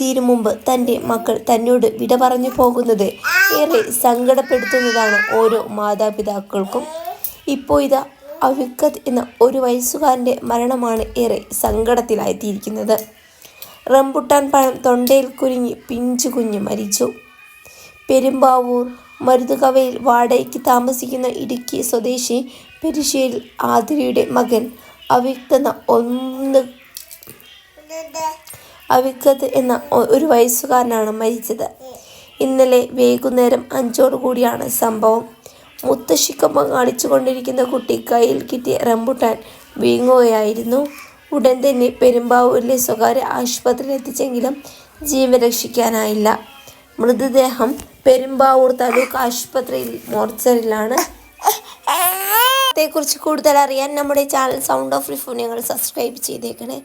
തീരു മുമ്പ് തന്റെ മക്കൾ തന്നോട് വിട പറഞ്ഞു പോകുന്നത് ഏറെ സങ്കടപ്പെടുത്തുന്നതാണ് ഓരോ മാതാപിതാക്കൾക്കും. ഇപ്പോൾ ഇതാ അവിക്കത്ത് എന്ന ഒരു വയസ്സുകാരന്റെ മരണമാണ് ഏറെ സങ്കടത്തിലായിത്തിയിരിക്കുന്നത് റംബുട്ടാൻ പഴം തൊണ്ടയിൽ കുരുങ്ങി പിഞ്ചു കുഞ്ഞ് മരിച്ചു. പെരുമ്പാവൂർ മരുതുകവയിൽ വാടകയ്ക്ക് താമസിക്കുന്ന ഇടുക്കി സ്വദേശി പെരിശ്ശേരിൽ ആതിരയുടെ മകൻ അവിക്തെന്ന ഒന്ന് അവിക്കത്ത് എന്ന ഒരു വയസ്സുകാരനാണ് മരിച്ചത്. ഇന്നലെ വൈകുന്നേരം അഞ്ചോടു കൂടിയാണ് സംഭവം. മുത്തശ്ശിക്കൊപ്പം കളിച്ചുകൊണ്ടിരിക്കുന്ന കുട്ടി കയ്യിൽ കിട്ടിയ റംബുട്ടാൻ വീങ്ങുകയായിരുന്നു. ഉടൻ തന്നെ പെരുമ്പാവൂരിലെ സ്വകാര്യ ആശുപത്രിയിൽ എത്തിച്ചെങ്കിലും ജീവൻ രക്ഷിക്കാനായില്ല. മൃതദേഹം പെരുമ്പാവൂർ താലൂക്ക് ആശുപത്രിയിൽ മോർച്ചറിലാണ് കുറിച്ച് കൂടുതൽ അറിയാൻ നമ്മുടെ ചാനൽ സൗണ്ട് ഓഫ് റിഫ്യൂ നിങ്ങൾ സബ്സ്ക്രൈബ് ചെയ്തേക്കണേ.